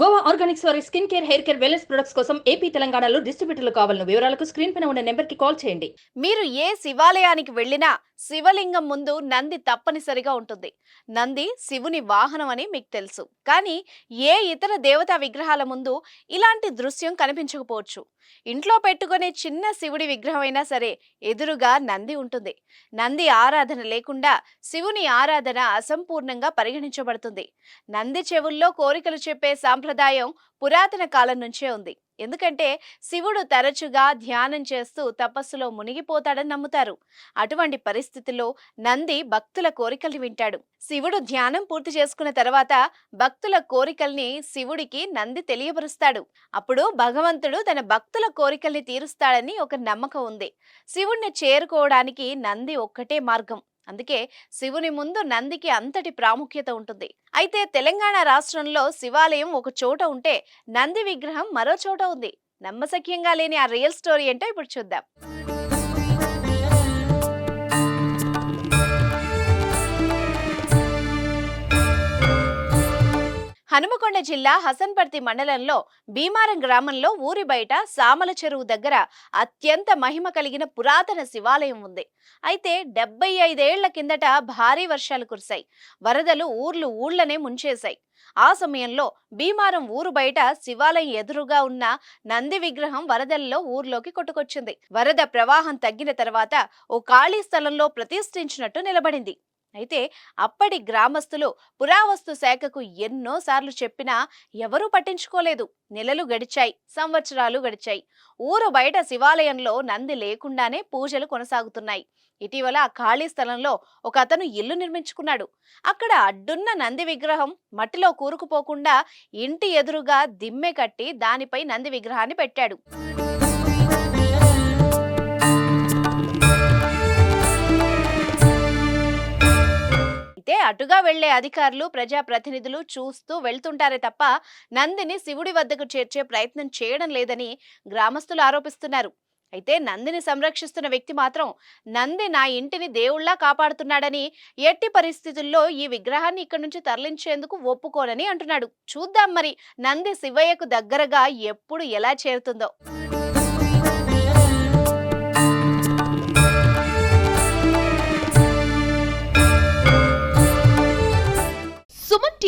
Goa organics వారి skin care hair care wellness products కోసం AP తెలంగాణలో డిస్ట్రిబ్యూటర్లు కావాలన్న వివరాలకు స్క్రీన్ పైన ఉన్న నెంబర్కి కాల్ చేయండి. మీరు ఏ శివాలయానికి వెళ్ళినా శివలింగం ముందు నంది తప్పనిసరిగా ఉంటుంది. నంది శివుని వాహనం అని మీకు తెలుసు. కానీ ఏ ఇతర దేవతా విగ్రహాల ముందు ఇలాంటి దృశ్యం కనిపించకపోవచ్చు. ఇంట్లో పెట్టుకునే చిన్న శివుడి విగ్రహం అయినా సరే ఎదురుగా నంది ఉంటుంది. నంది ఆరాధన లేకుండా శివుని ఆరాధన అసంపూర్ణంగా పరిగణించబడుతుంది. నంది చెవుల్లో కోరికలు చెప్పే సాంప్రదాయం పురాతన కాలం నుంచే ఉంది. ఎందుకంటే శివుడు తరచుగా ధ్యానం చేస్తూ తపస్సులో మునిగిపోతాడని నమ్ముతారు. అటువంటి పరిస్థితుల్లో నంది భక్తుల కోరికల్ని వింటాడు. శివుడు ధ్యానం పూర్తి చేసుకున్న తర్వాత భక్తుల కోరికల్ని శివుడికి నంది తెలియపరుస్తాడు. అప్పుడు భగవంతుడు తన భక్తుల కోరికల్ని తీరుస్తాడని ఒక నమ్మకం ఉంది. శివుణ్ణి చేరుకోవడానికి నంది ఒక్కటే మార్గం. అందుకే శివుని ముందు నందికి అంతటి ప్రాముఖ్యత ఉంటుంది. అయితే తెలంగాణ రాష్ట్రంలో శివాలయం ఒక చోట ఉంటే నంది విగ్రహం మరో చోట ఉంది. నమ్మశక్యంగా లేని ఆ రియల్ స్టోరీ ఏంటో ఇప్పుడు చూద్దాం. హనుమకొండ జిల్లా హసన్పర్తి మండలంలో భీమారం గ్రామంలో ఊరి బయట సామల చెరువు దగ్గర అత్యంత మహిమ కలిగిన పురాతన శివాలయం ఉంది. అయితే డెబ్బై ఐదేళ్ళ కిందట భారీ వర్షాలు కురిశాయి. వరదలు ఊర్లు ఊళ్ళనే ముంచేశాయి. ఆ సమయంలో భీమారం ఊరు బయట శివాలయం ఎదురుగా ఉన్న నంది విగ్రహం వరదల్లో ఊర్లోకి కొట్టుకొచ్చింది. వరద ప్రవాహం తగ్గిన తర్వాత ఓ ఖాళీ స్థలంలో ప్రతిష్ఠించినట్టు నిలబడింది. అయితే అప్పటి గ్రామస్తులు పురావస్తు శాఖకు ఎన్నో సార్లు చెప్పినా ఎవరూ పట్టించుకోలేదు. నెలలు గడిచాయి సంవత్సరాలు గడిచాయి. ఊరు బయట శివాలయంలో నంది లేకుండానే పూజలు కొనసాగుతున్నాయి. ఇటీవల ఆ ఖాళీ స్థలంలో ఒక అతను ఇల్లు నిర్మించుకున్నాడు. అక్కడ అడ్డున్న నంది విగ్రహం మట్టిలో కూరుకుపోకుండా ఇంటి ఎదురుగా దిమ్మె కట్టి దానిపై నంది విగ్రహాన్ని పెట్టాడు. అటుగా వెళ్ళే అధికారులు ప్రజాప్రతినిధులు చూస్తూ వెళ్తుంటారే తప్ప నందిని శివుడి వద్దకు చేర్చే ప్రయత్నం చేయడం లేదని గ్రామస్తులు ఆరోపిస్తున్నారు. అయితే నందిని సంరక్షిస్తున్న వ్యక్తి మాత్రం నంది నా ఇంటిని దేవుళ్ళా కాపాడుతున్నాడని ఎట్టి పరిస్థితుల్లో ఈ విగ్రహాన్ని ఇక్కడి నుంచి తరలించేందుకు ఒప్పుకోనని అంటున్నాడు. చూద్దాం మరి నంది శివయ్యకు దగ్గరగా ఎప్పుడు ఎలా చేరుతుందో.